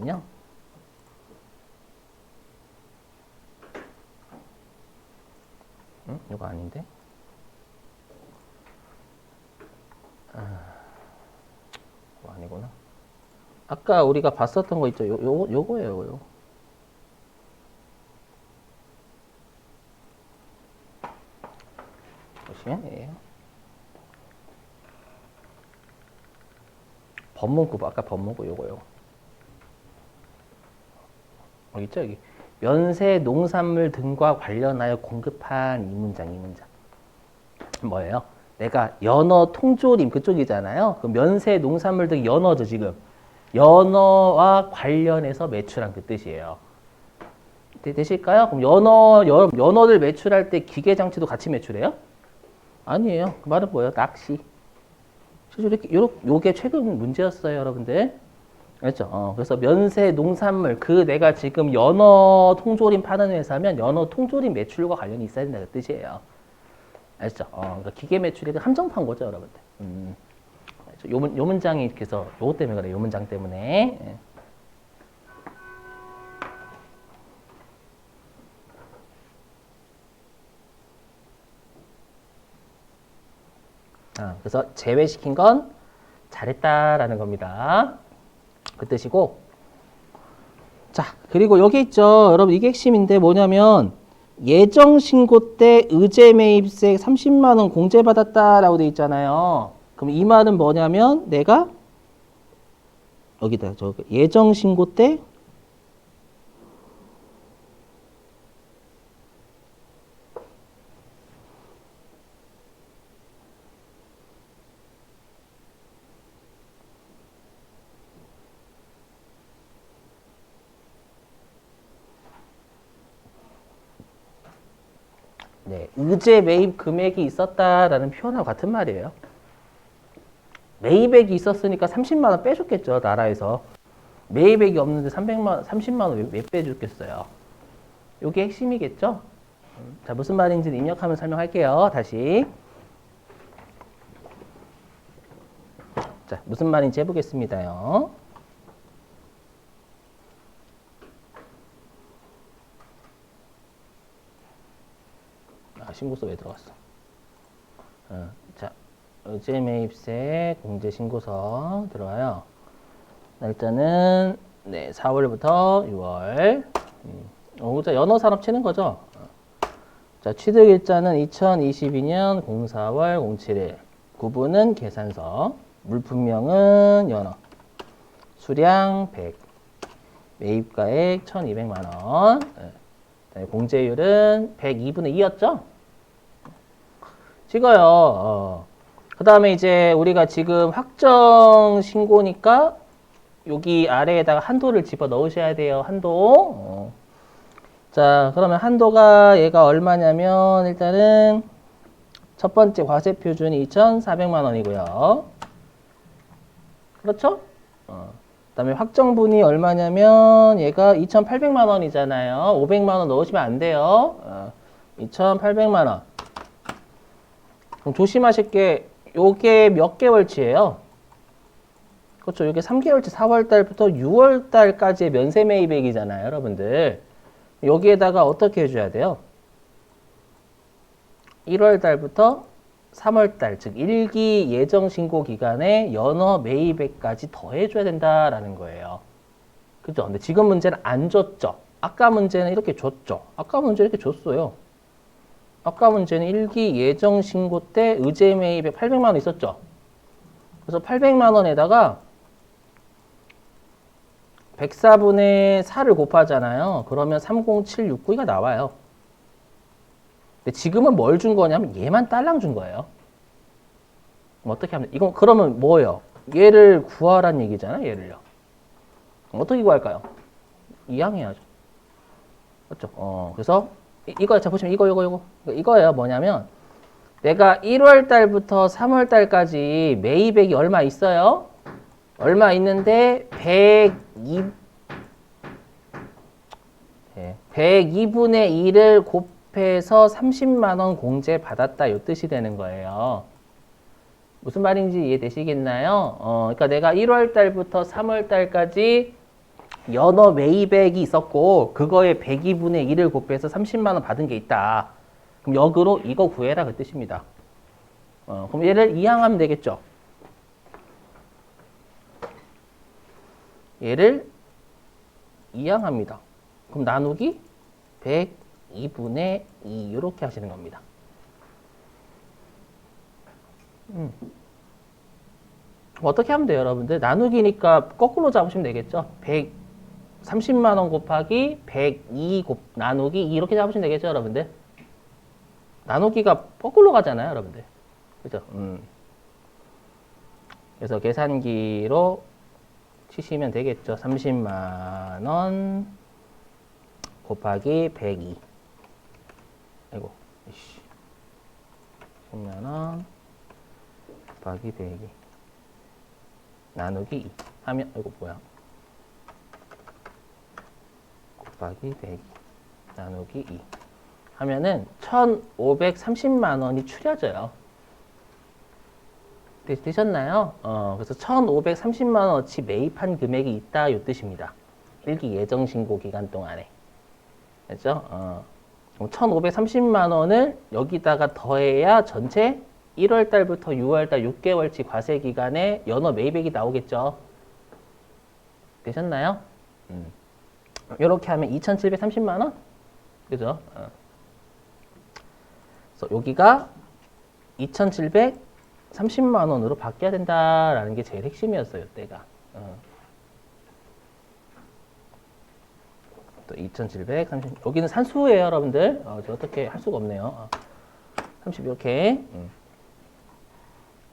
뭐냐면요. 응? 이거 아닌데? 아, 이거 아니구나. 아까 우리가 봤었던 거 있죠? 요, 요, 요거예요, 요거. 보시면 얘예요. 법문구 아까 법문구 요거요. 어, 있죠 여기 면세 농산물 등과 관련하여 공급한 이 문장 이 문장 뭐예요? 내가 연어 통조림 그쪽이잖아요. 그 면세 농산물 등 연어죠 지금 연어와 관련해서 매출한 그 뜻이에요. 되, 되실까요? 그럼 연어 연, 연어를 매출할 때 기계 장치도 같이 매출해요? 아니에요. 그 말은 뭐예요? 낚시. 실제로 이렇게 요게 최근 문제였어요, 여러분들. 알죠? 어, 그래서 면세 농산물 그 내가 지금 연어 통조림 파는 회사면 연어 통조림 매출과 관련이 있어야 된다는 뜻이에요. 알죠? 어, 그러니까 기계 매출이 한정판 거죠, 여러분들. 음. 요, 문, 요 문장이 해서 요거 때문에 그래요. 요 문장 때문에. 예. 아, 그래서 제외시킨 건 잘했다라는 겁니다. 그 뜻이고. 자, 그리고 여기 있죠. 여러분, 이게 핵심인데 뭐냐면, 예정 신고 때 의제 매입세 30만 원 공제받았다라고 돼 있잖아요. 그럼 이 말은 뭐냐면, 내가, 여기다, 저, 예정 신고 때 네, 의제 매입 금액이 있었다라는 표현하고 같은 말이에요. 매입액이 있었으니까 30만 원 빼줬겠죠, 나라에서. 매입액이 없는데 300만 원, 30만 원왜 빼줬겠어요? 이게 핵심이겠죠? 자, 무슨 말인지 입력하면 설명할게요. 다시. 자, 무슨 말인지 해보겠습니다요. 신고서 왜 들어갔어? 어, 자, 의제 매입세 공제 신고서 들어가요. 날짜는 네, 4월부터 6월. 음, 어, 자, 연어 산업 치는 거죠. 어. 자, 취득 일자는 2022년 04월 07일. 구분은 계산서. 물품명은 연어. 수량 100. 매입가액 1200만 원. 네. 공제율은 102분의 2였죠? 찍어요. 어. 그 다음에 이제 우리가 지금 확정 신고니까 여기 아래에다가 한도를 집어 넣으셔야 돼요. 한도. 어. 자, 그러면 한도가 얘가 얼마냐면 일단은 첫 번째 과세 표준이 2,400만 원이고요. 그렇죠? 어. 그다음에 확정분이 얼마냐면 얘가 2,800만 원이잖아요. 500만 원 넣으시면 안 돼요. 어. 2,800만 원. 그럼 조심하실 게 요게 몇 개월치예요? 그렇죠. 요게 3개월치 4월 달부터 6월 달까지의 면세 매입액이잖아요, 여러분들. 여기에다가 어떻게 해 줘야 돼요? 1월 달부터 3월 달, 즉 1기 예정 신고 기간에 연어 매입액까지 더해 줘야 된다라는 거예요. 그죠? 근데 지금 문제는 안 줬죠. 아까 문제는 이렇게 줬죠. 아까 문제 이렇게 줬어요. 아까 문제는 1기 예정 신고 때 의제 매입에 800만 원 있었죠. 그래서 800만 원에다가 104분의 4를 곱하잖아요. 그러면 30769가 나와요. 근데 지금은 뭘 준 거냐면 얘만 딸랑 준 거예요. 어떻게 하면 이건 그러면 뭐예요? 얘를 구하란 얘기잖아요. 얘를요. 어떻게 구할까요? 이항해야죠. 그렇죠? 어, 그래서 이, 이거 자 보시면 이거 이거 이거 이거예요. 뭐냐면 내가 1월 달부터 3월 달까지 매입액이 얼마 있어요? 얼마 있는데 102 네, 102분의 1을 곱해서 30만 원 공제 받았다 이 뜻이 되는 거예요. 무슨 말인지 이해되시겠나요? 어, 그러니까 내가 1월 달부터 3월 달까지 연어 매입액이 있었고 그거에 102분의 1을 곱해서 30만 원 받은 게 있다. 그럼 역으로 이거 구해라 그 뜻입니다. 어, 그럼 얘를 이항하면 되겠죠. 얘를 이항합니다. 그럼 나누기 102분의 2 이렇게 하시는 겁니다. 음. 어떻게 하면 돼요, 여러분들? 나누기니까 거꾸로 잡으시면 되겠죠. 130만 원 곱하기 102 곱, 나누기 2 이렇게 잡으시면 되겠죠, 여러분들? 나누기가 거꾸로 가잖아요, 여러분들. 그죠? 음. 그래서 계산기로 치시면 되겠죠. 30만 원 곱하기 102. 아이고, 이씨. 10만 원 곱하기 102. 나누기 2 하면 이거 뭐야? 곱하기 102 나누기 2 하면은 1,530만 원이 추려져요. 되, 되셨나요? 어, 그래서 1,530만 원어치 매입한 금액이 있다 이 뜻입니다. 일기 예정 신고 기간 동안에. 됐죠? 어. 그럼 1,530만 원을 여기다가 더해야 전체 1월 달부터 6월 달 6개월치 과세 기간에 연어 매입액이 나오겠죠. 되셨나요? 음. 이렇게 하면 2,730만 원? 그죠? 어. 그래서 여기가 2,730만 원으로 바뀌어야 된다라는 게 제일 핵심이었어요, 때가. 어. 또 2,730. 여기는 산수예요, 여러분들. 어, 저 어떻게 할 수가 없네요. 어. 30 이렇게. 음.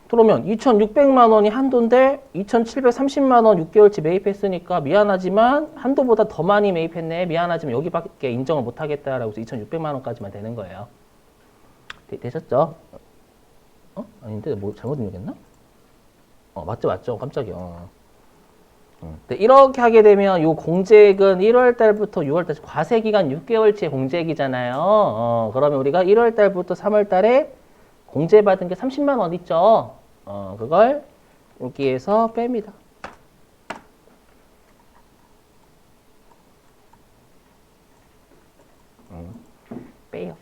그러면 2,600만 원이 한도인데 2,730만 원 6개월치 매입했으니까 미안하지만 한도보다 더 많이 매입했네. 미안하지만 여기밖에 인정을 못 하겠다라고 해서 2,600만 원까지만 되는 거예요. 되, 셨죠 어? 아닌데 뭐 잘못 입력했나? 어, 맞죠, 맞죠. 깜짝이야. 어. 음. 네, 이렇게 하게 되면 이 공제액은 1월 달부터 6월 달 과세 기간 6개월치 공제액이잖아요. 어, 그러면 우리가 1월 달부터 3월 달에 공제받은 게 30만 원 있죠. 어, 그걸 여기에서 뺍니다. 음, 빼요.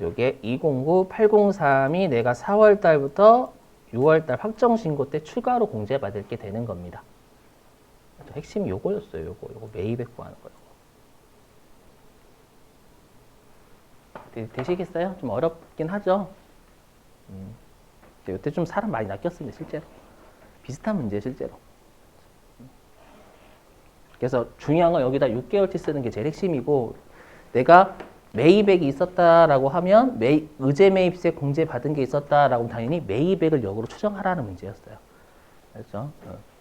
요게 209803이 내가 4월 달부터 6월 달 확정 신고 때 추가로 공제받을 게 되는 겁니다. 핵심이 요거였어요. 요거. 요거 매입액 구하는 거예요. 되, 되시겠어요? 좀 어렵긴 하죠. 음. 이때 좀 사람 많이 낚였습니다, 실제로. 비슷한 문제 실제로. 그래서 중요한 건 여기다 6개월치 쓰는 게 제일 핵심이고 내가 매입액이 있었다라고 하면 매, 의제 매입세 공제 받은 게 있었다라고 당연히 매입액을 역으로 추정하라는 문제였어요. 그렇죠? 어.